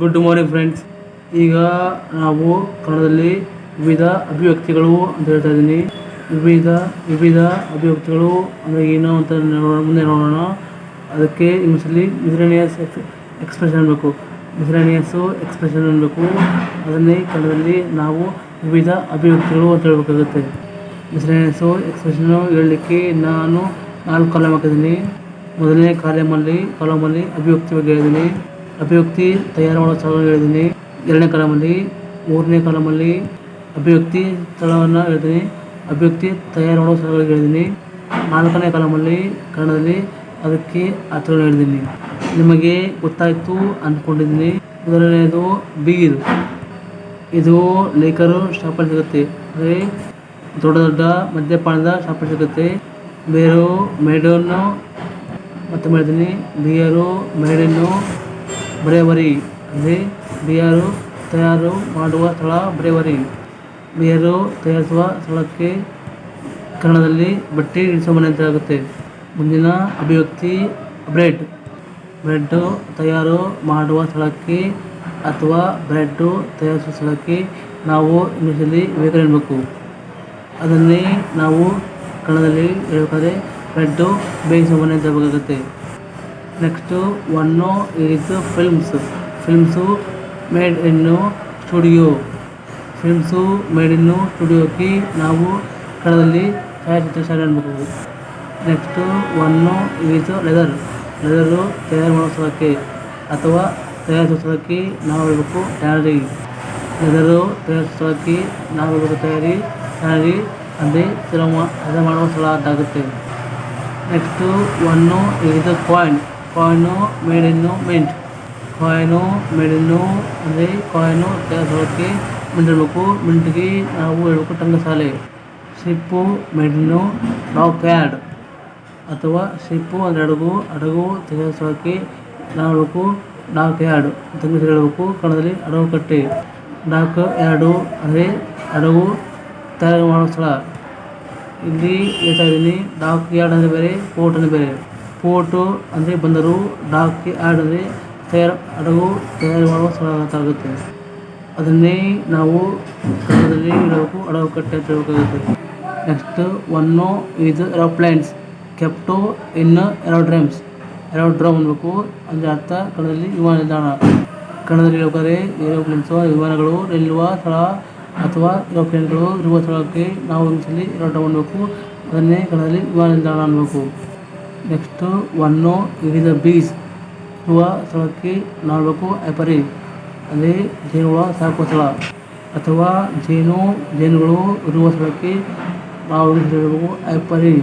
Good morning friends ಈಗ ನಾವು ಕನ್ನಡದಲ್ಲಿ ವಿವಿಧ ಅಭಿವ್ಯಕ್ತಿಗಳು ಅಂತ ಹೇಳ್ತಾ ಇದ್ದೀನಿ. ವಿವಿಧ ವಿವಿಧ ಅಭಿವ್ಯಕ್ತಿಗಳು ಅಂದರೆ ಏನು ಅಂತ ನೋಡೋಣ, ಮುಂದೆ ನೋಡೋಣ. ಅದಕ್ಕೆ ಇಂಗ್ಲೀಷಲ್ಲಿ ಮಿಸ್ರೇನಿಯಸ್ ಎಕ್ಸ್ಪ್ರೆಷನ್ ಅನ್ನಬೇಕು ಮಿಸ್ರೇನಿಯಸ್ಸು ಎಕ್ಸ್ಪ್ರೆಷನ್ ಅನ್ನಬೇಕು ಅದನ್ನೇ ಕನ್ನಡದಲ್ಲಿ ನಾವು ವಿವಿಧ ಅಭಿವ್ಯಕ್ತಿಗಳು ಅಂತ ಹೇಳ್ಬೇಕಾಗುತ್ತೆ. ಮಿಸ್ರೇನಿಯಸ್ಸು ಎಕ್ಸ್ಪ್ರೆಷನ್ನು ಹೇಳಲಿಕ್ಕೆ ನಾನು ನಾಲ್ಕು ಕಾಲಮ್ ಹಾಕಿದ್ದೀನಿ. ಮೊದಲನೇ ಕಾಲಮಲ್ಲಿ ಕಾಲಮಲ್ಲಿ ಅಭಿವ್ಯಕ್ತಿ ಬಗ್ಗೆ ಹೇಳಿದ್ದೀನಿ. ಅಭಿವ್ಯಕ್ತಿ ತಯಾರು ಮಾಡೋ ಸ್ಥಳವನ್ನು ಹೇಳಿದ್ದೀನಿ. ಎರಡನೇ ಕಾಲಮಲ್ಲಿ, ಮೂರನೇ ಕಾಲಮಲ್ಲಿ ಅಭಿವ್ಯಕ್ತಿ ಸ್ಥಳವನ್ನು ಹೇಳಿದ್ದೀನಿ. ಅಭಿವ್ಯಕ್ತಿ ತಯಾರು ಮಾಡೋ ಸ್ಥಳಗಳಿಗೆ ಹೇಳಿದ್ದೀನಿ. ನಾಲ್ಕನೇ ಕಾಲಮಲ್ಲಿ, ಕನ್ನಡದಲ್ಲಿ ಅದಕ್ಕೆ ಅರ್ಥಗಳನ್ನು ಹೇಳಿದ್ದೀನಿ. ನಿಮಗೆ ಗೊತ್ತಾಯಿತು ಅಂದ್ಕೊಂಡಿದ್ದೀನಿ. ಮೊದಲನೆಯದು ಬೀರ್ ಇದು ಲೇಖರು ಶಾಪಲ್ಲಿ ಸಿಗುತ್ತೆ. ಅಂದರೆ ದೊಡ್ಡ ದೊಡ್ಡ ಮದ್ಯಪಾನದ ಶಾಪಲ್ಲಿ ಸಿಗುತ್ತೆ. ಬೇರು, ಮೇಡನ್ನು ಮತ್ತೆ ಮಾಡಿದ್ದೀನಿ. Beer, made in brewery. ಅಂದರೆ ಬಿಯರು ತಯಾರು ಮಾಡುವ ಸ್ಥಳ ಬ್ರೇವರಿ. ಬಿಯರು ತಯಾರಿಸುವ ಸ್ಥಳಕ್ಕೆ ಕನ್ನಡದಲ್ಲಿ ಬಟ್ಟೆ ಇಳಿಸುವ ಮನೆ ಅಂತ ಆಗುತ್ತೆ ಮುಂದಿನ ಅಭಿವ್ಯಕ್ತಿ, ಬ್ರೆಡ್. ಬ್ರೆಡ್ಡು ತಯಾರು ಮಾಡುವ ಸ್ಥಳಕ್ಕೆ ಅಥವಾ ಬ್ರೆಡ್ಡು ತಯಾರಿಸುವ ಸ್ಥಳಕ್ಕೆ ನಾವು ಇಂಗ್ಲೀಷಲ್ಲಿ ವೇಗನ್ ಹೇಳಬೇಕು ಅದನ್ನೇ ನಾವು ಕನ್ನಡದಲ್ಲಿ ಹೇಳಬೇಕಾದ್ರೆ ಬ್ರೆಡ್ಡು ಬೇಯಿಸುವ ಮನೆ ಅಂತ next one is films films made in studio films made in ಸ್ಟುಡಿಯೋಕ್ಕೆ ನಾವು ಕನ್ನಡದಲ್ಲಿ ಛಾಯಾಚಿತ್ರ ಶಾಲೆ ಅನ್ಬೇಕು next one is leather leather ತಯಾರು ಮಾಡಿಸೋದಕ್ಕೆ ಅಥವಾ ತಯಾರಿಸೋದಕ್ಕೆ ನಾವು ಹೇಳಬೇಕು ಟ್ಯಾನರಿ ಲೆದರು ತಯಾರಿಸೋದಕ್ಕೆ ನಾವು ಹೇಳಬೇಕು ತಯಾರಿ ಟ್ಯಾನರಿ ಅಂದರೆ ಸ್ಥಳ ಮಾಡುವ ಸ್ಥಳ ಅಂತಾಗುತ್ತೆ next one is coin coin made in mint coin made in ಅಂದರೆ ಕಾಯಿನು ತಯಾರಿಸೋಕ್ಕೆ ಮಿಂಟ್ ಇರಬೇಕು ಮಿಂಟ್ಗೆ ನಾವು ಹೇಳ್ಬೇಕು ಟಂಗಸಾಲೆ ಶಿಪ್ಪು ಮೇಡಿನ್ನು ನಾವು ಪ್ಯಾಡ್ ಅಥವಾ ಶಿಪ್ಪು ಅಂದರೆ ಹಡಗು ಹಡಗು ತಯಾರಿಸೋಕ್ಕೆ ನಾವು ಹೇಳ್ಬೇಕು ಡಾಕ್ ಯಾರ್ಡ್ ತಂಗಿಸಿ ಹೇಳಬೇಕು ಕನ್ನಡದಲ್ಲಿ ಹಡಗು ಕಟ್ಟೆ ಡಾಕ್ ಯಾರ್ಡು ಅಂದರೆ ಹಡಗು ತಯಾರು ಮಾಡೋ ಸ್ಥಳ ಇಲ್ಲಿ ಹೇಳ್ತಾ ಇದ್ದೀನಿ ಡಾಕ್ ಯಾರ್ಡ್ ಅಂದರೆ ಬೇರೆ ಪೋರ್ಟ್ ಅಂದರೆ ಬೇರೆ ಪೋರ್ಟು ಅಂದರೆ ಬಂದರು, ಡಾಕಿ ಆಡದೆ ತಯಾರು ಹಡಗು ತಯಾರು ಮಾಡುವ ಸ್ಥಳ ಅಂತ ಆಗುತ್ತೆ ಅದನ್ನೇ ನಾವು ಕನ್ನಡದಲ್ಲಿ ಹೇಳಬೇಕು ಹಡಗು ಕಟ್ಟೆ ಅಂತ ನೆಕ್ಸ್ಟ್ ಒನ್ನು ಇದು ಏರೋಪ್ಲೇನ್ಸ್ ಕೆಪ್ಟೋ ಇನ್ನು ಏರೋಡ್ರಮ್ಸ್ ಏರೋಡ್ರಮ್ ಅನ್ಬೇಕು ಅಂದರೆ ಅರ್ಥ ಕನ್ನಡದಲ್ಲಿ ವಿಮಾನ ನಿಲ್ದಾಣ. ಕನ್ನಡದಲ್ಲಿ ಹೇಳ್ಬೇಕಾದ್ರೆ ಏರೋಪ್ಲೇನ್ಸು ವಿಮಾನಗಳು ನಿಲ್ಲುವ ಸ್ಥಳ ಅಥವಾ ಏರೋಪ್ಲೇನ್ಗಳು ಇರುವ ಸ್ಥಳಕ್ಕೆ ನಾವು ಇಂಗ್ಲೀಷಲ್ಲಿ ಏರೋಡ್ರಮ್ ಅನ್ಬೇಕು ಅದನ್ನೇ ಕನ್ನಡದಲ್ಲಿ ವಿಮಾನ ನಿಲ್ದಾಣ ಅನ್ಬೇಕು ನೆಕ್ಸ್ಟು ಒನ್ನು ವಿವಿಧ ಬೀಸ್ ಇರುವ ಸ್ಥಳಕ್ಕೆ ನೋಡಬೇಕು ಐಪರಿ. ಅಂದರೆ ಜೇನುಹುಳ ಸಾಕುವ ಸ್ಥಳ ಅಥವಾ ಜೇನು, ಜೇನುಗಳು ಇರುವ ಸ್ಥಳಕ್ಕೆ ನಾವು ಹೇಳಬೇಕು ಐಪರಿ.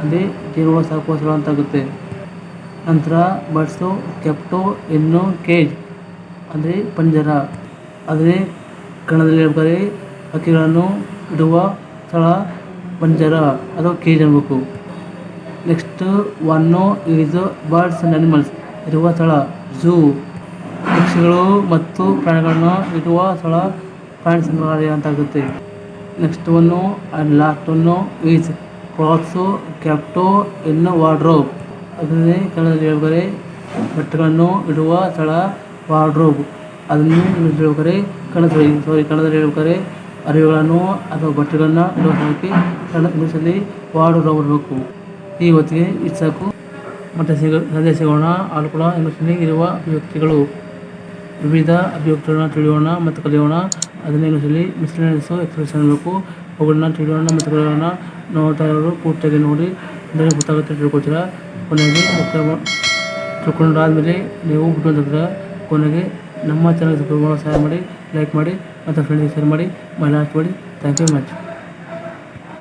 ಅಂದರೆ ಜೇನುಹುಳ ಸಾಕುವ ಸ್ಥಳ ಅಂತಾಗುತ್ತೆ. ನಂತರ ಬಡ್ಸು, ಕೆಪ್ಟು ಇನ್ನು ಕೇಜ್. ಅಂದರೆ ಪಂಜರ. ಅದೇ ಕಣದಲ್ಲಿ ಹೇಳ್ಬೇಕಾದ್ರೆ ಹಕ್ಕಿಗಳನ್ನು ಇಡುವ ಸ್ಥಳ ಪಂಜರ. ಅಥವಾ ಕೇಜ್ ಅನ್ಬೇಕು. Next one is birds and animals ಇರುವ ಸ್ಥಳ ಝೂ. ಪಕ್ಷಿಗಳು ಮತ್ತು ಪ್ರಾಣಿಗಳನ್ನು ಇಡುವ ಸ್ಥಳ ಪ್ರಾಣಿ ಸಂಗ್ರಹಾಲಯ ಅಂತಾಗುತ್ತೆ. Next one and last one is clothes kept in wardrobe. ಅದನ್ನೇ ಕನ್ನಡದಲ್ಲಿ ಹೇಳ್ಬೇಕಾದ್ರೆ ಬಟ್ಟೆಗಳನ್ನು ಇಡುವ ಸ್ಥಳ ವಾರ್ಡ್ರೋಬ್. ಅದನ್ನು ಹೇಳ್ಬೇಕಾರೆ ಕನ್ನಡ ಸಾರಿ ಕನ್ನಡದಲ್ಲಿ ಹೇಳ್ಬೇಕಾರೆ, ಅರಿವುಗಳನ್ನು ಅಥವಾ ಬಟ್ಟೆಗಳನ್ನು ಇಡುವ ಸ್ಥಳಕ್ಕೆ ಕನ್ನಡ ಇಂಗ್ಲೀಷಲ್ಲಿ ವಾರ್ಡ್ರೋಬ್ ಇರಬೇಕು ಈ ಹೊತ್ತಿಗೆ ಇಚ್ಛಾಕು ಮತ್ತು ಸಿಗ ಸದೇ ಸಿಗೋಣ ಆಲ್ಕೊಳ ಇರುವ ಅಭಿವ್ಯಕ್ತಿಗಳು. ವಿವಿಧ ಅಭಿವ್ಯಕ್ತಿಗಳನ್ನ ತಿಳಿಯೋಣ ಮತ್ತು ಕಲಿಯೋಣ. ಅದನ್ನೇ ಇಂಗ್ಲೀಷಲ್ಲಿ ಮಿಸ್ಲೆನ್ಸು ಎಕ್ಸ್ಪ್ರೆಷನ್ ಬೇಕು ಅವುಗಳನ್ನ ತಿಳಿಯೋಣ ಮತ್ತು ಕಲಿಯೋಣ. ನೋಡ್ತಾ ಪೂರ್ತಿಯಾಗಿ ನೋಡಿ. ಅಂದರೆ ಗೊತ್ತಾಗುತ್ತೆ ತಿಳ್ಕೊತೀರ ಕೊನೆಗೆ ತಿಳ್ಕೊಂಡಾದ್ಮೇಲೆ ನೀವು ಬಿಟ್ಟು ಕೊನೆಗೆ ನಮ್ಮ ಚಾನಲ್ ಸಬ್ಸ್ಕ್ರೈಬ್ ಮಾಡೋ ಸಹಾಯ ಮಾಡಿ ಲೈಕ್ ಮಾಡಿ ಮತ್ತು ಫ್ರೆಂಡ್ಸ್ ಶೇರ್ ಮಾಡಿ. ಮೈ ಲಾಸ್ಟ್ ಮಾಡಿ ಥ್ಯಾಂಕ್ ಯು ಮಚ್